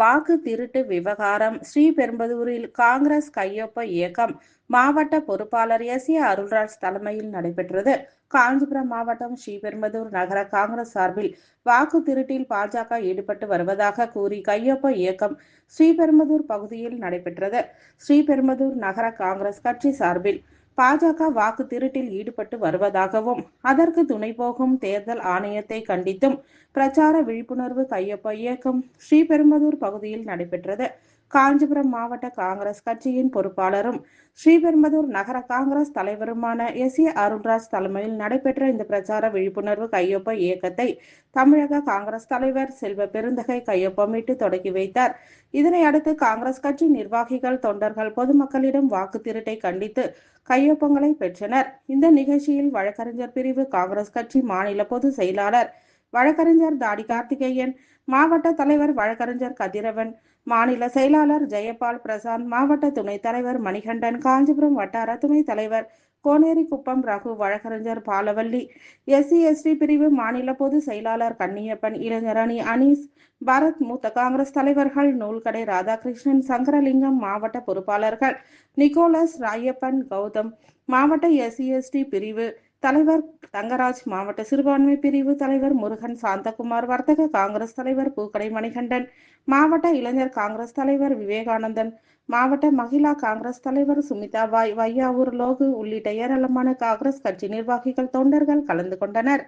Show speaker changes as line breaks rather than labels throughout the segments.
வாக்கு திருட்டு விவகாரம். ஸ்ரீபெரும்புதூரில் காங்கிரஸ் கையொப்ப இயக்கம். மாவட்ட பொறுப்பாளர் எஸ் ஏ அருள்ராஜ் தலைமையில் நடைபெற்றது. காஞ்சிபுரம் மாவட்டம் ஸ்ரீபெரும்புதூர் நகர காங்கிரஸ் சார்பில் வாக்கு திருட்டில் பாஜக ஈடுபட்டு வருவதாக கூறி கையொப்ப இயக்கம் ஸ்ரீபெரும்புதூர் பகுதியில் நடைபெற்றது. ஸ்ரீபெரும்புதூர் நகர காங்கிரஸ் கட்சி சார்பில் பாஜக வாக்கு திருட்டில் ஈடுபட்டு வருவதாகவும் அதற்கு துணை போகும் தேர்தல் ஆணையத்தை கண்டித்தும் பிரச்சார விழிப்புணர்வு கையொப்ப இயக்கம் ஸ்ரீபெரும்புதூர் பகுதியில் நடைபெற்றது. காஞ்சிபுரம் மாவட்ட காங்கிரஸ் கட்சியின் பொறுப்பாளரும் ஸ்ரீபெரும்புதூர் நகர காங்கிரஸ் தலைவருமான எஸ் ஏ அருண்ராஜ் தலைமையில் நடைபெற்ற இந்த பிரச்சார விழிப்புணர்வு கையொப்ப இயக்கத்தை தமிழக காங்கிரஸ் தலைவர் செல்வ பெருந்தகை கையொப்பமிட்டு தொடங்கி வைத்தார். இதனை அடுத்து காங்கிரஸ் கட்சி நிர்வாகிகள் தொண்டர்கள் பொதுமக்களிடம் வாக்கு திருட்டை கண்டித்து கையொப்பங்களை பெற்றனர். இந்த நிகழ்ச்சியில் வழக்கறிஞர் பிரிவு காங்கிரஸ் கட்சி மாநில பொதுச் செயலாளர் வழக்கறிஞர் தாடி கார்த்திகேயன் மாவட்ட தலைவர் வழக்கறிஞர் கதிரவன் மாநில செயலாளர் ஜெயபால் பிரசாந்த் மாவட்ட துணைத் தலைவர் மணிகண்டன் காஞ்சிபுரம் வட்டார துணைத் தலைவர் கோனேரிக்குப்பம் ரகு வழக்கறிஞர் பாலவல்லி எஸ்சி எஸ்டி பிரிவு மாநில பொதுச் செயலாளர் கன்னியப்பன் இளைஞரணி அனீஸ் பாரத் மூத்த காங்கிரஸ் தலைவர்கள் நூல்கடை ராதாகிருஷ்ணன் சங்கரலிங்கம் மாவட்ட பொறுப்பாளர்கள் நிக்கோலஸ் ராயப்பன் கௌதம் மாவட்ட எஸ்சி எஸ்டி பிரிவு தலைவர் தங்கராஜ் மாவட்ட சிறுபான்மை பிரிவு தலைவர் முருகன் சாந்தகுமார் வர்த்தக காங்கிரஸ் தலைவர் பூக்கடை மணிகண்டன் மாவட்ட இளைஞர் காங்கிரஸ் தலைவர் விவேகானந்தன் மாவட்ட மகிழா காங்கிரஸ் தலைவர் சுமிதா பாய் வையாவூர் லோகு உள்ளிட்ட ஏராளமான காங்கிரஸ் கட்சி நிர்வாகிகள் தொண்டர்கள் கலந்து கொண்டனர்.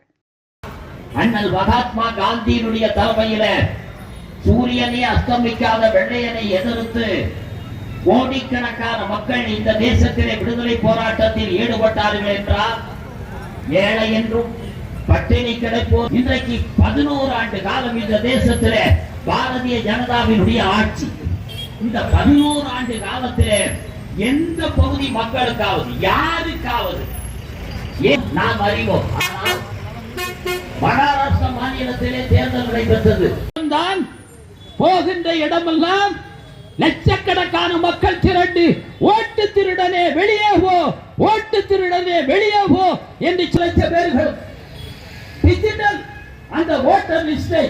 அண்ணல் மகாத்மா காந்தியினுடைய தலைமையில சூரியனை அஸ்தமிக்காத வெள்ளையனை எதிர்த்து கோடிக்கணக்கான மக்கள் இந்த தேசத்திலே விடுதலை போராட்டத்தில் ஈடுபட்டார்கள் என்றால் ஏழை என்றும் பட்டினி கிடைப்போம் இன்றைக்கு பதினோரு ஆண்டு காலம் இந்த தேசத்தில் பாரதிய ஜனதாவினுடைய ஆட்சி. இந்த பதினோரு ஆண்டு காலத்தில் எந்த பகுதி மக்களுக்காவது யாருக்காவது? ஏன் நாம் அறிவோம். ஆனால் மகாராஷ்டிரா மாநிலத்திலே தேர்தல் நடைபெற்றது. தான் போகின்ற இடமெல்லாம் லட்சக்கணக்கான மக்கள் திரண்டு ஓட்டு திருடனே வெளியே போ. ஓட்டு திருடனே வெளியே போ என்று சில பேர்கள். டிஜிட்டல் அந்த ஓட்டர் லிஸ்டை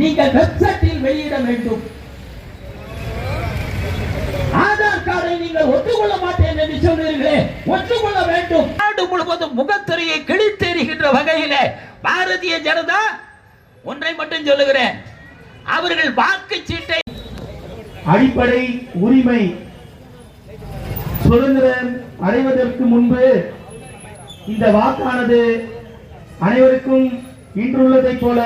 நீங்கள் வெப்சைட்டில் வெளியிட வேண்டும். ஆதார் கார்டை நீங்கள் ஒத்துக்கொள்ள மாட்டேன் என்று சொன்னீர்களே ஒத்துக்கொள்ள வேண்டும். நாடு முழுவதும் முகத்திரையை கிழித்தெறிகின்ற வகையிலே பாரதிய ஜனதா ஒன்றை மட்டும் சொல்லுகிறேன். அவர்கள் வாக்குச்சீட்டை
அடிப்படை உரிமை. சுதந்திரம் அடைவதற்கு முன்பு இந்த வாக்கானது அனைவருக்கும் இன்றுள்ளதைப் போல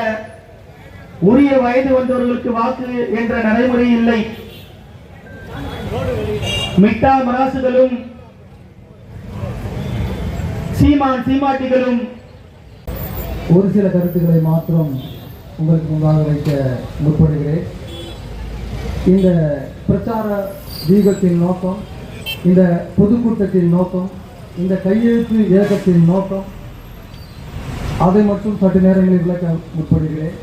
உரிய வயது வந்தவர்களுக்கு வாக்கு என்ற நடைமுறை இல்லை. மிட்டா மராசுகளும் சீமான் சீமாட்டிகளும்
ஒரு சில கருத்துக்களை மாத்திரம் உங்களுக்கு முன்பாக வைக்க முற்படுகிறேன். இந்த பிரச்சார தீபத்தின் நோக்கம் இந்த பொதுக்கூட்டத்தின் நோக்கம் இந்த கையெழுத்து இயக்கத்தின் நோக்கம் அதை மட்டும் சற்று நேரங்களில் விளக்க முற்படுகிறேன்.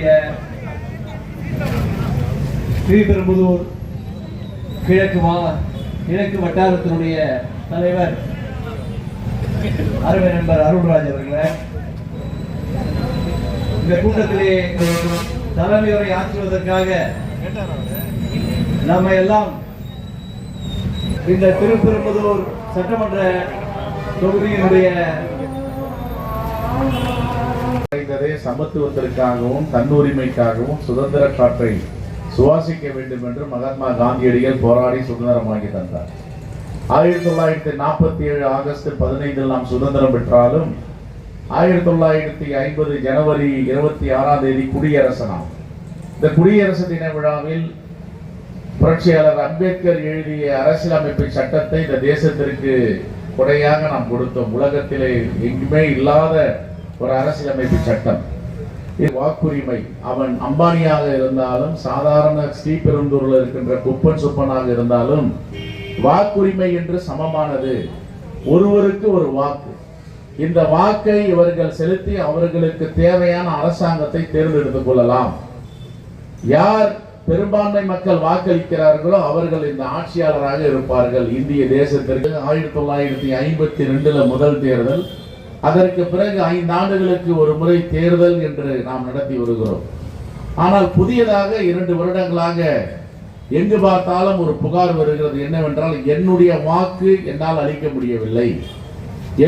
கொண்டிருக்கக்கூடிய ஸ்ரீபெரும்புதூர் கிழக்கு மா கிழக்கு வட்டாரத்தினுடைய தலைவர் அருமை நண்பர் அருள்ராஜ் அவர்களே. இந்த கூட்டத்திலே தலைமையுரை ஆற்றுவதற்காக நம்ம எல்லாம் இந்த திருப்பெரும்புதூர் சட்டமன்ற தொகுதியினுடைய
நிறைந்ததே சமத்துவத்திற்காகவும் தன்னுரிமைக்காகவும் சுதந்திர காற்றை சுவாசிக்க வேண்டும் என்று மகாத்மா காந்தியடிகள் போராடி சுதந்திரம் தந்தார். ஆயிரத்தி தொள்ளாயிரத்தி நாற்பத்தி ஏழு ஆகஸ்ட் பதினைந்தில் நாம் சுதந்திரம் பெற்றாலும் ஆயிரத்தி தொள்ளாயிரத்தி ஐம்பது ஜனவரி இருபத்தி ஆறாம் தேதி குடியரசனாம். இந்த குடியரசு தின விழாவில் புரட்சியாளர் அம்பேத்கர் எழுதிய அரசியலமைப்பு சட்டத்தை இந்த தேசத்திற்கு கொடையாக நாம் கொடுத்தோம். உலகத்திலே எங்குமே இல்லாத ஒரு அரசியலமைப்பு சட்டம். இது வாக்குரிமை. அவன் அம்பானியாக இருந்தாலும் சாதாரண ஸ்ரீபெரும்பூரில் இருக்கின்ற குப்பன் சுப்பனாக இருந்தாலும் வாக்குரிமை என்று சமமானது. ஒருவருக்கு ஒரு வாக்கு. இந்த வாக்கை இவர்கள் செலுத்தி அவர்களுக்கு தேவையான அரசாங்கத்தை தேர்ந்தெடுத்துக் கொள்ளலாம். யார் பெரும்பான்மை மக்கள் வாக்களிக்கிறார்களோ அவர்கள் இந்த ஆட்சியாளராக இருப்பார்கள். இந்திய தேசத்திற்கு ஆயிரத்தி தொள்ளாயிரத்தி ஐம்பத்தி ரெண்டுல முதல் தேர்தல் அதற்கு பிறகு ஐந்து ஆண்டுகளுக்கு ஒரு முறை தேர்தல் என்று நாம் நடத்தி வருகிறோம். ஆனால் புதியதாக இரண்டு வருடங்களாக எங்கு பார்த்தாலும் ஒரு புகார் வருகிறது. என்னவென்றால் என்னுடைய வாக்கு என்னால் அளிக்க முடியவில்லை.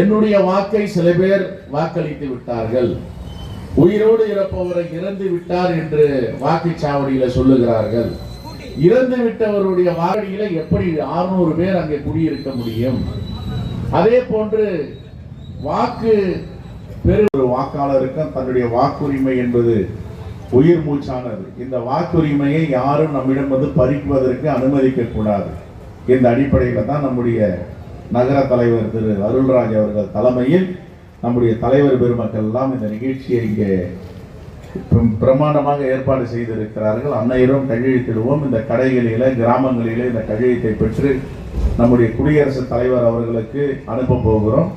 என்னுடைய வாக்கை சில பேர் வாக்களித்து விட்டார்கள். உயிரோடு இருப்பவரை இறந்து விட்டார் என்று வாக்குச்சாவடியில சொல்லுகிறார்கள். இறந்து விட்டவருடைய வாகடியில எப்படி 600 பேர் அங்கே குடியிருக்க முடியும்? அதே போன்று வாக்கு பெரு ஒரு வாக்காளருக்கும் தன்னுடைய வாக்குரிமை என்பது உயிர் மூச்சானது. இந்த வாக்குரிமையை யாரும் நம்மிடம் வந்து பறிக்குவதற்கு அனுமதிக்க கூடாது. இந்த அடிப்படையில் தான் நம்முடைய நகர தலைவர் திரு அருள்ராஜ் அவர்கள் தலைமையில் நம்முடைய தலைவர் பெருமக்கள் எல்லாம் இந்த நிகழ்ச்சியை இங்கே பிரமாண்டமாக ஏற்பாடு செய்திருக்கிறார்கள். அன்னையரும் கையெழுத்திடுவோம் இந்த கடைகளில கிராமங்களிலே இந்த கையெழுத்தை பெற்று நம்முடைய குடியரசுத் தலைவர் அவர்களுக்கு அனுப்ப போகிறோம்.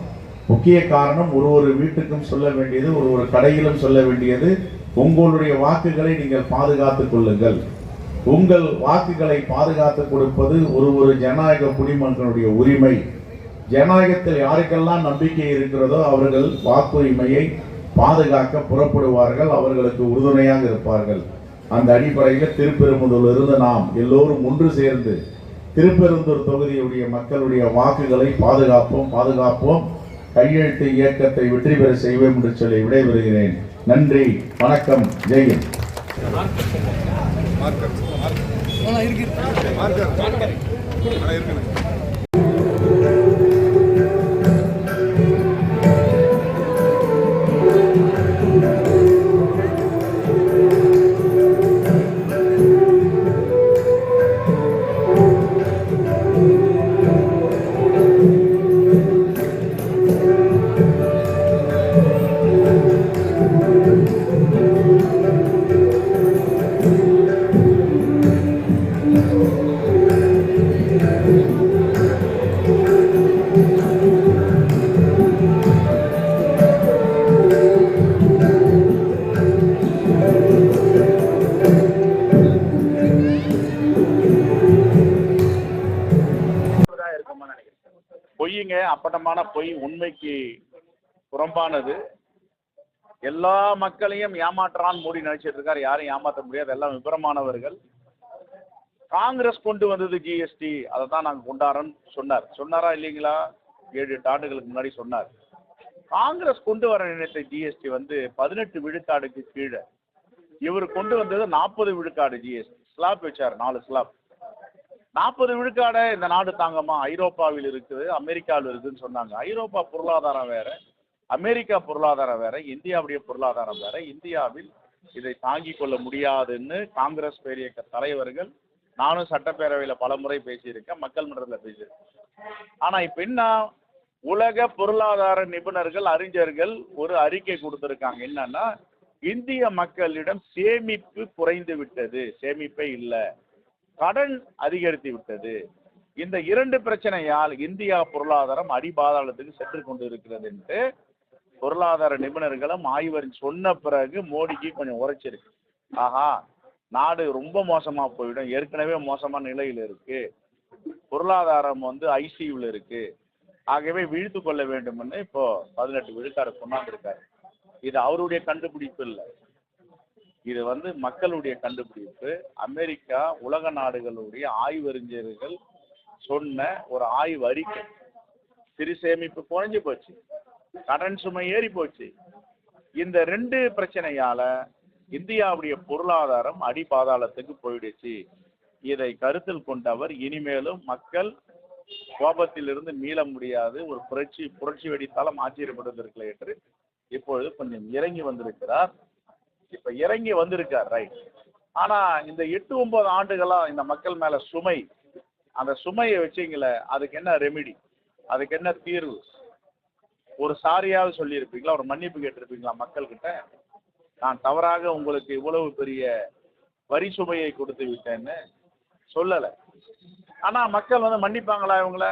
முக்கிய காரணம் ஒரு ஒரு வீட்டுக்கும் சொல்ல வேண்டியது ஒரு ஒரு கடையிலும் சொல்ல வேண்டியது உங்களுடைய வாக்குகளை நீங்கள் பாதுகாத்துக் கொள்ளுங்கள். உங்கள் வாக்குகளை பாதுகாத்து கொடுப்பது ஒரு ஒரு ஜனநாயக குடிமக்களுடைய உரிமை. ஜனநாயகத்தில் யாருக்கெல்லாம் நம்பிக்கை இருக்கிறதோ அவர்கள் வாக்குரிமையை பாதுகாக்க புறப்படுவார்கள் அவர்களுக்கு உறுதுணையாக இருப்பார்கள். அந்த அடிப்படையில் திருப்பெரும்புதூரிலிருந்து நாம் எல்லோரும் ஒன்று சேர்ந்து திருப்பெருந்தூர் தொகுதியுடைய மக்களுடைய வாக்குகளை பாதுகாப்போம் பாதுகாப்போம். கையெழுத்து இயக்கத்தை வெற்றி பெற செய்வோம் என்று சொல்லி விடைபெறுகிறேன். நன்றி வணக்கம் ஜெயின்
மார்க்கர் அப்பட்டமான பொய் உண்மைக்கு புறம்பானது. எல்லா மக்களையும் ஏமாற்றான் மோடி நினைச்சிட்டு இருக்காரு. யாரும் ஏமாற்ற முடியாது. எல்லாம் விபரமானவர்கள். காங்கிரஸ் கொண்டு வந்தது ஜிஎஸ்டி அதை தான் நாங்கள் கொண்டாடுறோம்னு சொன்னார். சொன்னாரா இல்லைங்களா? ஏழு எட்டு ஆண்டுகளுக்கு முன்னாடி சொன்னார். காங்கிரஸ் கொண்டு வர நினைத்த ஜிஎஸ்டி வந்து பதினெட்டு விழுக்காடுக்கு கீழே. இவர் கொண்டு வந்தது நாற்பது விழுக்காடு ஜிஎஸ்டி ஸ்லாப் வச்சார். நாலு ஸ்லாப் நாற்பது விழுக்காடை இந்த நாடு தாங்கம்மா. ஐரோப்பாவில் இருக்குது அமெரிக்காவில் இருக்குதுன்னு சொன்னாங்க. ஐரோப்பா பொருளாதாரம் வேற அமெரிக்கா பொருளாதாரம் வேற இந்தியாவுடைய பொருளாதாரம் வேற. இந்தியாவில் இதை தாங்கி கொள்ள முடியாதுன்னு காங்கிரஸ் பேரியக்க தலைவர்கள் நானும் சட்டப்பேரவையில் பல முறை பேசியிருக்கேன் மக்கள் மன்றத்தில் பேசியிருக்கேன். ஆனா இப்ப என்ன? உலக பொருளாதார நிபுணர்கள் அறிஞர்கள் ஒரு அறிக்கை கொடுத்திருக்காங்க. என்னன்னா இந்திய மக்களிடம் சேமிப்பு குறைந்து விட்டது. சேமிப்பே இல்லை. கடன் அதிகரித்து விட்டது. இந்த இரண்டு பிரச்சனையால் இந்தியா பொருளாதாரம் அடிபாதாளத்துக்கு சென்று கொண்டு இருக்கிறது என்று பொருளாதார நிபுணர்களும் ஆய்வர் சொன்ன பிறகு மோடிக்கு கொஞ்சம் உரைச்சிருக்கு. ஆஹா நாடு ரொம்ப மோசமா போயிடும். ஏற்கனவே மோசமான நிலையில் இருக்கு. பொருளாதாரம் வந்து ஐசியூல இருக்கு. ஆகவே வீழ்த்து கொள்ள வேண்டும்னு இப்போ பதினெட்டு விழுக்காடு கொண்டாந்துருக்காரு. இது அவருடைய கண்டுபிடிப்பு இல்லை. இது வந்து மக்களுடைய கண்டுபிடிப்பு. அமெரிக்கா உலக நாடுகளுடைய ஆய்வறிஞர்கள் சொன்ன ஒரு ஆய்வு அறிக்கை சிறு சேமிப்பு குறைஞ்சு போச்சு. கடன் சுமை ஏறி போச்சு. இந்த ரெண்டு பிரச்சனையால இந்தியாவுடைய பொருளாதாரம் அடிபாதாளத்துக்கு போயிடுச்சு. இதை கருத்தில் கொண்டவர் இனிமேலும் மக்கள் கோபத்திலிருந்து மீள முடியாது. ஒரு புரட்சி புரட்சி வெடித்தாலும் ஆச்சரியப்படுவதற்கில்லை என்று
இப்பொழுது கொஞ்சம் இறங்கி வந்திருக்கிறார். இப்ப இறங்கி வந்திருக்கார் ரைட் ஆனா இந்த எட்டு ஒன்பது ஆண்டுகளா இந்த மக்கள் மேல சுமை அந்த சுமையை வச்சீங்களே அதுக்கு என்ன ரெமிடி அதுக்கு என்ன தீர்வு? ஒரு சாரியாவது சொல்லியிருப்பீங்களா? ஒரு மன்னிப்பு கேட்டிருப்பீங்களா மக்கள்கிட்ட? நான் தவறாக உங்களுக்கு இவ்வளவு பெரிய வரி சுமையை கொடுத்து விட்டேன்னு சொல்லலை. ஆனா மக்கள் வந்து மன்னிப்பாங்களா இவங்கள?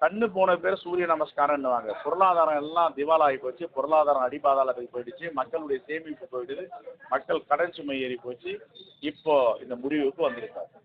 கண்ணு போன பேர் சூரிய நமஸ்காரம்னுவாங்க பொருளாதாரம் எல்லாம் திவாலாகி போச்சு. பொருளாதாரம் அடிபாதாளத்துக்கு போயிடுச்சு. மக்களுடைய சேமிப்பு போயிடுது. மக்கள் கடன் சுமை ஏறி போச்சு. இப்போ இந்த முடிவுக்கு வந்திருக்காங்க.